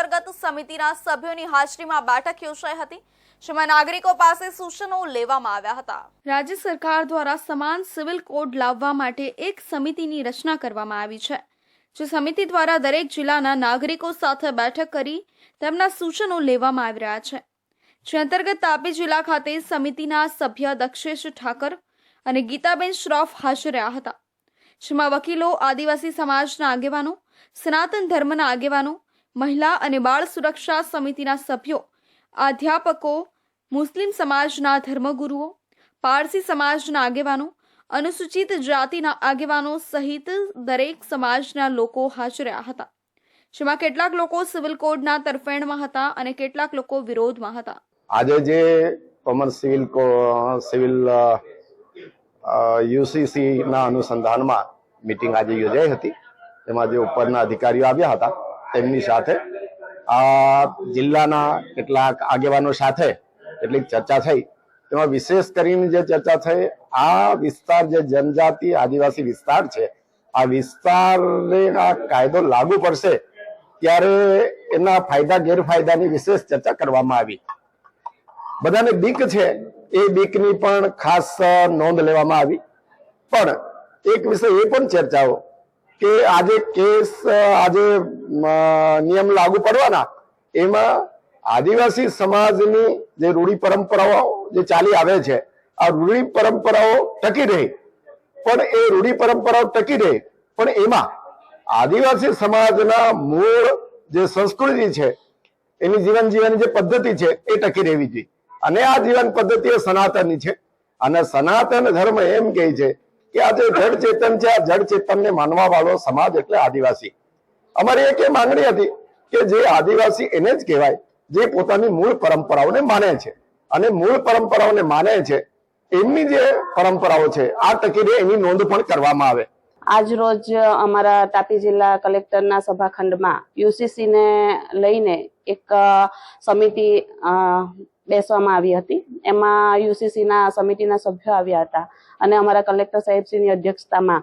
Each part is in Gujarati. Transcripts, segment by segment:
અંતર્ગત સમિતિના સભ્યોની હાજરીમાં બેઠક યોજાઈ હતી, જેમાં નાગરિકો પાસે સૂચનો લેવામાં આવ્યા હતા. રાજ્ય સરકાર દ્વારા સમાન સિવિલ કોડ લાવવા માટે એક સમિતિની રચના કરવામાં આવી છે, જે સમિતિ દ્વારા દરેક જિલ્લાના નાગરિકો સાથે બેઠક કરી તેમના સૂચનો લેવામાં આવી રહ્યા છે. જે અંતર્ગત તાપી જિલ્લા ખાતે સમિતિના સભ્ય દક્ષેશ ઠાકર અને ગીતાબેન શ્રોફ હાજર રહ્યા હતા, જેમાં વકીલો, આદિવાસી સમાજના આગેવાનો, સનાતન ધર્મના આગેવાનો મહિલા અને બાળ સુરક્ષા સમિતિના સભ્યો, અધ્યાપકો, મુસ્લિમ સમાજના ધર્મગુરુઓ, પારસી સમાજના આગેવાનો, અનુસૂચિત જાતિના આગેવાનો સહિત દરેક સમાજના લોકો હાજર હતા. જેમાં કેટલાક લોકો સિવિલ કોડના તરફેણમાં હતા અને કેટલાક લોકો વિરોધમાં હતા. આજે જે કોમન સિવિલ સિવિલ યુસીસી ના અનુસંધાનમાં મિટિંગ આજે યોજાઈ હતી. તેમાં જે ઉપરના અધિકારીઓ આવ્યા હતા તેમની સાથે. આ જિલ્લાના કેટલાક આગેવાનો સાથે કેટલીક ચર્ચા થઈ. તેમાં વિશેષ કરીને જે ચર્ચા થઈ, આ વિસ્તાર જે જનજાતિ આદિવાસી વિસ્તાર છે, આ વિસ્તારને આ કાયદો લાગુ પડશે ત્યારે એના ફાયદા, ગેરફાયદાની વિશેષ ચર્ચા કરવામાં આવી. બધાને બીક છે, એ બીકની પણ ખાસ નોંધ લેવામાં આવી. પણ એક વિષય એ પણ ચર્ચાઓ કે આજે કેસ આજે નિયમ લાગુ પડવાના, એમાં આદિવાસી સમાજની જે રૂઢી પરંપરાઓ જે ચાલી આવે છે, આ રૂઢી પરંપરાઓ ટકી રહે. પણ એ રૂઢી પરંપરાઓ ટકી રહે. પણ એમાં આદિવાસી સમાજના મૂળ જે સંસ્કૃતિ છે, એની જીવન જીવવાની જે પદ્ધતિ છે, એ ટકી રહેવી જોઈએ. અને આ જીવન પદ્ધતિ એ સનાતનની છે. અને સનાતન ધર્મ એમ કહે છે કે આ જે જડ ચેતન છે, આ જડ ચેતનને માનવા વાળો સમાજ એટલે આદિવાસી. અમારી એક એ માંગણી હતી કે જે આદિવાસી એને જ કહેવાય, જે પોતાની મૂળ પરંપરાઓને માને છે. અને મૂળ પરંપરાઓને માને છે, એમની જે પરંપરાઓ છે, આ ટકી એની નોંધ પણ કરવામાં આવે. આજ રોજ અમારા તાપી જિલ્લા કલેક્ટરના સભાખંડમાં યુસીસી ને લઈને એક સમિતિ બેસવામાં આવી હતી. એમાં યુસીસીના સમિતિના સભ્યો આવ્યા હતા. અને અમારા કલેક્ટર સાહેબશ્રીની અધ્યક્ષતામાં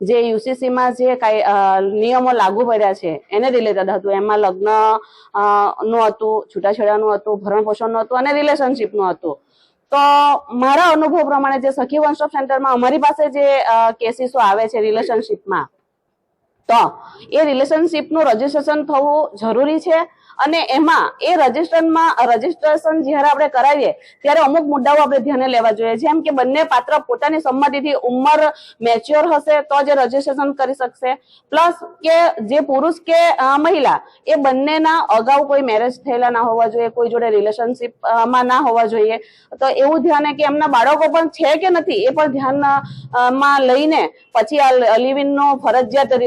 જે યુસીસીમાં જે કાંઈ નિયમો લાગુ પડ્યા છે, એને રિલેટેડ હતું. એમાં લગ્નનું હતું, છૂટાછેડાનું હતું ભરણ પોષણનું હતું અને રિલેશનશીપનું હતું. તો મારા અનુભવ પ્રમાણે જે સખી વન સેન્ટરમાં અમારી પાસે જે કેસીસો આવે છે રિલેશનશીપમાં તો એ રિલેશનશીપનું રજીસ્ટ્રેશન થવું જરૂરી છે અને એમાં એ રજીસ્ટ્રેશનમાં રજીસ્ટ્રેશન જ્યારે આપણે કરાવીએ, ત્યારે અમુક મુદ્દાઓ આપણે ધ્યાને લેવા જોઈએ. જેમ કે બંને પાત્ર પોતાની સંમતિથી ઉંમર મેચ્યોર હશે તો જ રજીસ્ટ્રેશન કરી શકશે. પ્લસ કે જે પુરુષ કે મહિલા, એ બંનેના અગાઉ કોઈ મેરેજ થયેલા ના હોવા જોઈએ, કોઈ જોડે રિલેશનશીપમાં ના હોવા જોઈએ. તો એવું ધ્યાન કે એમના બાળકો પણ છે કે નથી એ પણ ધ્યાનમાં લઈને પછી આ લિવિનનો ફરજિયાત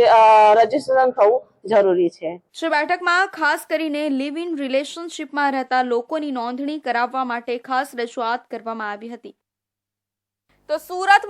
રજીસ્ટ્રેશન થવું જરૂરી છે. શ્રી બેઠકમાં ખાસ કરીને લિવ ઇન રિલેશનશીપમાં રહેતા લોકોની નોંધણી કરાવવા માટે ખાસ રજૂઆત કરવામાં આવી હતી. તો સુરત